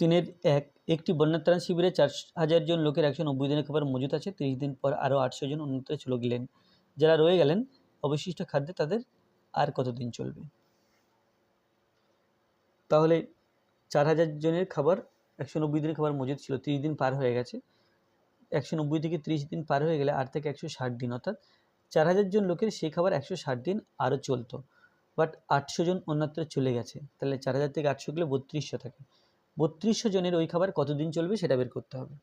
তিনের এক, একটি বন্যাত্রাণ শিবিরে চার হাজার জন লোকের একশো নব্বই দিনের খাবার মজুত আছে, তিরিশ দিন পর আরও আটশো জন অন্যত্র চলে গেলেন যারা রয়ে গেলেন, অবশিষ্ট খাদ্যে তাদের আর কতদিন চলবে? তাহলে চার হাজার জনের খাবার, একশো নব্বই দিনের খাবার মজুত ছিল, তিরিশ দিন পার হয়ে গেছে। একশো নব্বই থেকে ত্রিশ দিন পার হয়ে গেলে আর থেকে একশো ষাট দিন, অর্থাৎ চার হাজার জন লোকের সেই খাবার একশো ষাট দিন আরও চলতো। বাট আটশো জন অন্যত্র চলে গেছে। তাহলে চার হাজার থেকে আটশো গেলে বত্রিশশো থাকে। বত্রিশশো জনের ওই খাবার কতদিন চলবে সেটা বের করতে হবে।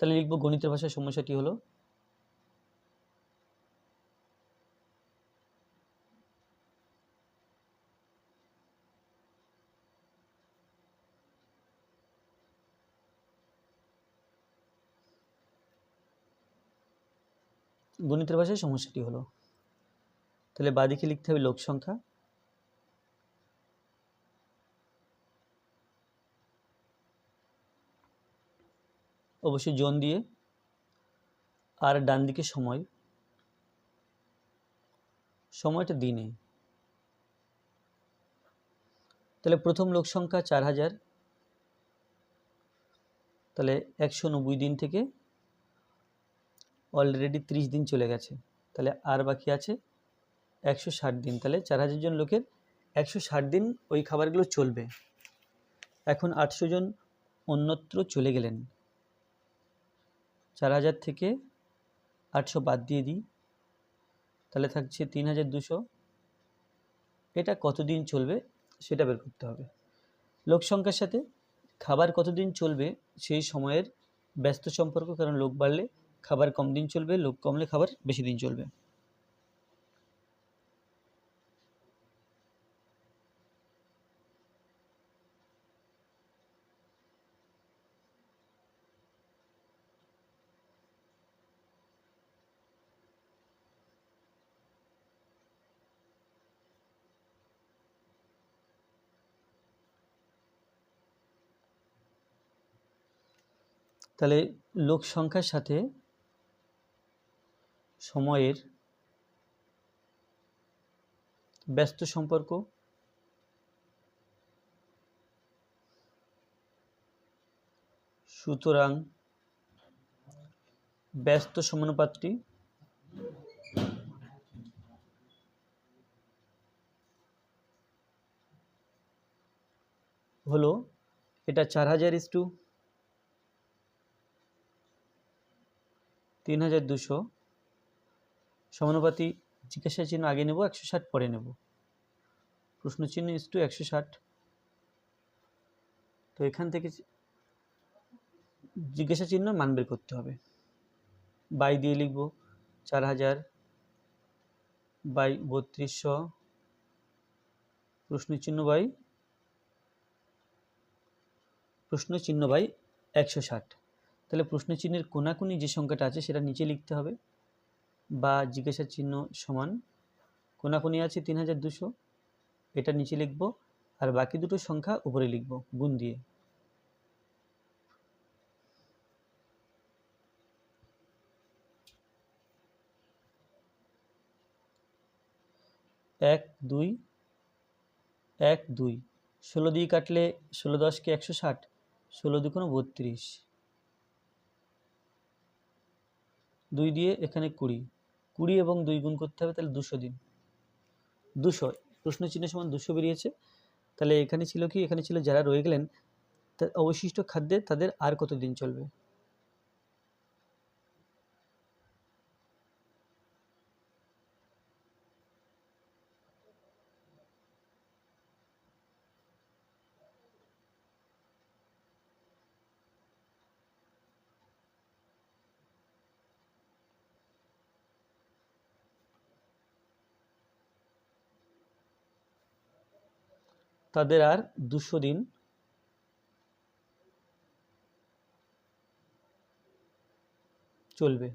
তাহলে লিখব গণিতের ভাষায় সমস্যাটি হলো, গণিতের ভাষায় সমস্যাটি হলো তাহলে বাদিকে লিখতে হবে লোক সংখ্যা। অবশ্যই জন দিয়ে। আর ডান দিকে সময়। সময়টা দিনে। তাহলে প্রথম লোক সংখ্যা চার হাজার। তাহলে একশো নব্বই দিন থেকে অলরেডি ত্রিশ দিন চলে গেছে। তাহলে আর বাকি আছে? একশো ষাট দিন। তাহলে চার হাজার জন লোকের একশো ষাট দিন ওই খাবারগুলো চলবে। এখন আটশো জন অন্যত্র চলে গেলেন। চার হাজার থেকে আটশো বাদ দিয়ে দিই। তাহলে থাকছে তিন হাজার দুশো। এটা কতদিন চলবে সেটা বের করতে হবে। লোক সংখ্যার সাথে খাবার কতদিন চলবে সেই সময়ের ব্যস্ত সম্পর্ক, কারণ লোক বাড়লে খাবার কম দিন চলবে, লোক কমলে খাবার বেশি দিন চলবে। তাহলে লোক সংখ্যার সাথে সময়ের ব্যস্ত সম্পর্ক, সুতরাং ব্যস্ত সমানুপাতটি হলো এটা চার হাজার ইস টু তিন হাজার দুশো। সমানুপাতি জিজ্ঞাসা চিহ্ন আগে নেব, একশো ষাট পরে নেব। প্রশ্ন চিহ্ন ইস টু একশো ষাট। তো এখান থেকে জিজ্ঞাসা চিহ্ন মান বের করতে হবে। বাই দিয়ে লিখব চার হাজার বাই বত্রিশশো। প্রশ্ন চিহ্ন বাই, প্রশ্ন চিহ্ন বাই একশো ষাট। তাহলে প্রশ্ন চিহ্নের কোনাকুনি যে সংখ্যাটা আছে সেটা নিচে লিখতে হবে। বা জিজ্ঞাসা চিহ্ন সমান। কোনাকুনি আছে তিন হাজার দুশো। এটা নিচে লিখব। আর বাকি দুটো সংখ্যা উপরে লিখব, গুণ দিয়ে। এক, দুই এক, দুই। ষোলো দিয়ে কাটলে ষোলো দশকে একশো ষাট। ষোলো দুকোনো বত্রিশ। দুই দিয়ে এখানে কুড়ি। কুড়ি এবং দুই গুণ করতে হবে, তাহলে দুশো দিন। দুশো, প্রশ্ন চিহ্ন সমান দুশো বেরিয়েছে। তাহলে এখানে ছিল কি? এখানে ছিল যারা রয়ে গেলেন অবশিষ্ট খাদ্যে তাদের আর কত দিন চলবে? তাদের আর দুশো দিন চলবে।